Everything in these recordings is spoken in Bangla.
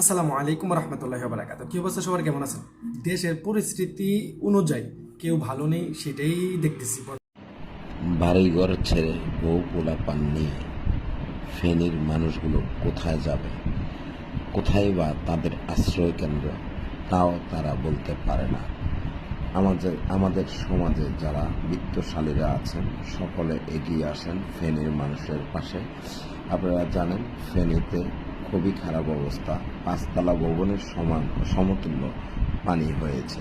আসসালামু আলাইকুম রহমতুল্লাহ বারাকাত কি অবস্থা সবার? কেমন আছেন? দেশের পরিস্থিতি অনুযায়ী কেউ ভালো নেই, সেটাই দেখতেছি। বাড়িঘর ছেড়ে বউ পোলা পান নিয়ে ফেনীর মানুষগুলো কোথায় যাবে? কোথায় বা তাদের আশ্রয় কেন্দ্র? তাও তারা বলতে পারে না। আমাদের আমাদের সমাজে যারা বিত্তশালীরা আছেন, সকলে এগিয়ে আসেন ফেনীর মানুষের পাশে। আপনারা জানেন, ফেনীতে খুবই খারাপ অবস্থা। পাঁচতলা ভবনের সমান, সমতুল্য পানি হয়েছে।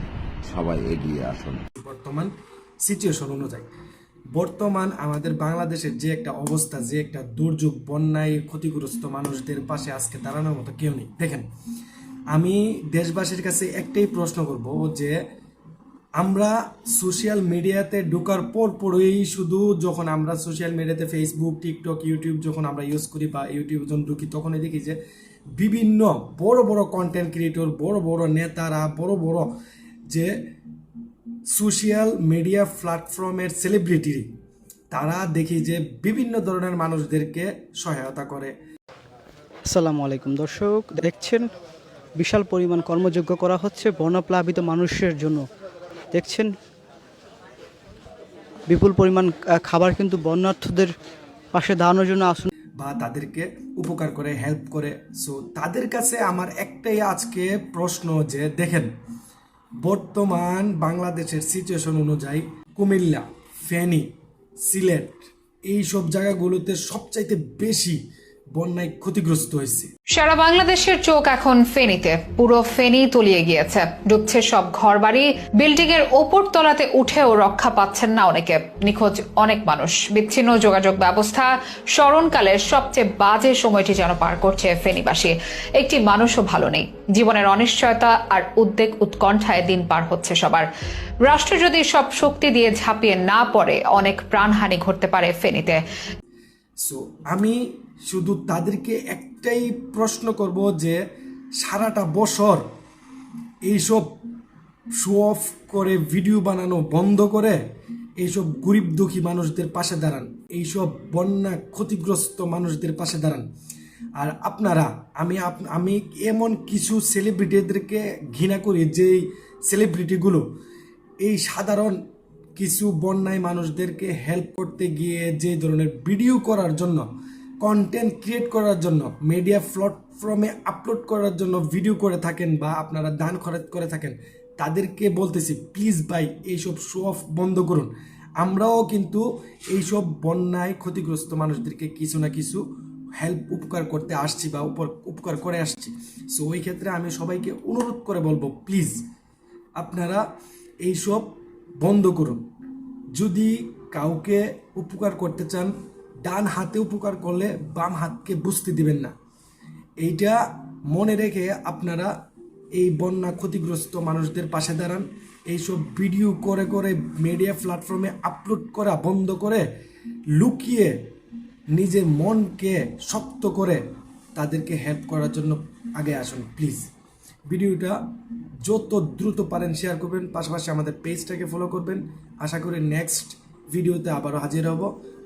সবাই এগিয়ে আসুন। বর্তমান সিচুয়েশন অনুযায়ী। বর্তমান আমাদের বাংলাদেশের যে একটা অবস্থা, যে একটা দুর্যোগ, বন্যায় ক্ষতিগ্রস্ত মানুষদের পাশে আজকে দাঁড়ানোর মতো কেউ নেই। দেখেন, আমি দেশবাসীর কাছে একটাই প্রশ্ন করব যে আমরা সোশ্যাল মিডিয়াতে ঢোকার পর পরই শুধু যখন আমরা সোশ্যাল মিডিয়াতে ফেসবুক টিকটক ইউটিউব যখন আমরা ইউজ করি বা ইউটিউব যখন ঢুকি, তখনই দেখি যে বিভিন্ন বড় বড় কন্টেন্ট ক্রিয়েটর বড় বড় নেতারা, বড় বড় যে সোশ্যাল মিডিয়া প্ল্যাটফর্মের সেলিব্রিটি তারা দেখি যে বিভিন্ন ধরনের মানুষদেরকে সহায়তা করে। আসসালামু আলাইকুম দর্শক, দেখছেন? বিশাল পরিমাণ কর্মযোগ্য করা হচ্ছে বন্যাপ্লাবিত মানুষের জন্য। দেখছেন? বিপুল পরিমাণ খাবার কিন্তু বন্যার্থদের পাশে দাঁড়ানোর জন্য আসুন বা তাদেরকে উপকার করে হেল্প করে। সো তাদের কাছে আমার একটাই আজকে প্রশ্ন যে, দেখেন, বর্তমান বাংলাদেশের সিচুয়েশন অনুযায়ী কুমিল্লা, ফেনী, সিলেট এই সব জায়গাগুলোতে সবচাইতে বেশি বন্যায় ক্ষতিগ্রস্ত হয়েছে। সারা বাংলাদেশের চোখ এখন ফেনীতে। পুরো ফেনী তলিয়ে গিয়েছে। ডুবছে সব ঘরবাড়ি। বিল্ডিং এর ওপর তলাতে উঠেও রক্ষা পাচ্ছেন না অনেকে। নিখোঁজ অনেক মানুষ। বিচ্ছিন্ন যোগাযোগ ব্যবস্থা স্মরণকালের সবচেয়ে বাজে সময়টি যেন পার করছে ফেনীবাসী। একটি মানুষও ভালো নেই। জীবনের অনিশ্চয়তা আর উদ্বেগ উৎকণ্ঠায় দিন পার হচ্ছে সবার। রাষ্ট্র যদি সব শক্তি দিয়ে ঝাঁপিয়ে না পড়ে অনেক প্রাণহানি ঘটতে পারে ফেনীতে। সো আমি শুধু তাদেরকে একটাই প্রশ্ন করব যে সারাটা বছর এইসব শো অফ করে ভিডিও বানানো বন্ধ করে এইসব গরিব দুঃখী মানুষদের পাশে দাঁড়ান। এইসব বন্যা ক্ষতিগ্রস্ত মানুষদের পাশে দাঁড়ান। আর আপনারা, আমি আমি এমন কিছু সেলিব্রিটিদেরকে ঘৃণা করি যেই সেলিব্রিটিগুলো এই সাধারণ কিছু বন্যায় মানুষদেরকে হেল্প করতে গিয়ে যে ধরনের ভিডিও করার জন্য কন্টেন্ট ক্রিয়েট করার জন্য মিডিয়া প্ল্যাটফর্মে আপলোড করার জন্য ভিডিও করে থাকেন বা আপনারা দান খরচ করে থাকেন, তাদেরকে বলতেছি প্লিজ ভাই, এইসব শো অফ বন্ধ করুন। আমরাও কিন্তু এইসব বন্যায় ক্ষতিগ্রস্ত মানুষদেরকে কিছু না কিছু হেল্প উপকার করতে আসছি বা উপর, উপকার করে আসছি। সো ওই ক্ষেত্রে আমি সবাইকে অনুরোধ করে বলব প্লিজ আপনারা এইসব বন্ধ করুন। যদি কাউকে উপকার করতে চান ডান হাতে উপকার করলে বাম হাতকে বুঝতে দিবেন না। এইটা মনে রেখে আপনারা এই বন্যা ক্ষতিগ্রস্ত মানুষদের পাশে দাঁড়ান। এইসব ভিডিও করে করে মিডিয়া প্ল্যাটফর্মে আপলোড করা বন্ধ করে লুকিয়ে নিজের মনকে শক্ত করে তাদেরকে হেল্প করার জন্য আগে আসুন প্লিজ ভিডিওটা যত দ্রুত পারেন শেয়ার করবেন, পাশাপাশি আমাদের পেজটাকে ফলো করবেন। আশা করি নেক্সট ভিডিওতে আবারও হাজির হব।